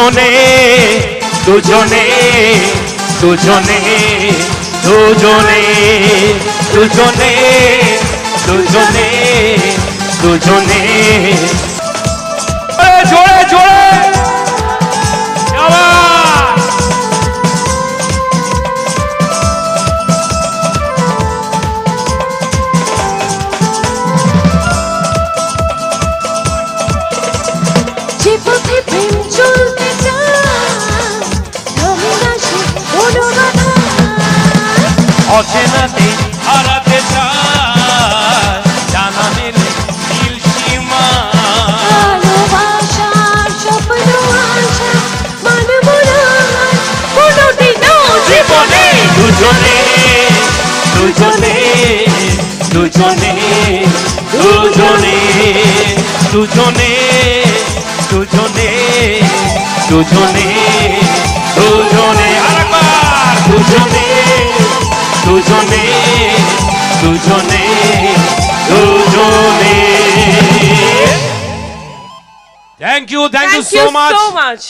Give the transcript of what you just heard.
দুজনে দুজনে দুজনে দুজনে দুজনে দুজনে দুজনে অচেনাতে হারাতে চায় জানা মেলে নীল সীমা। জীবনে। দুজনে দুজনে দুজনে দুজনে দুজনে দুজনে দুজনে দুজনে দুজনে thank you thank you so much so much.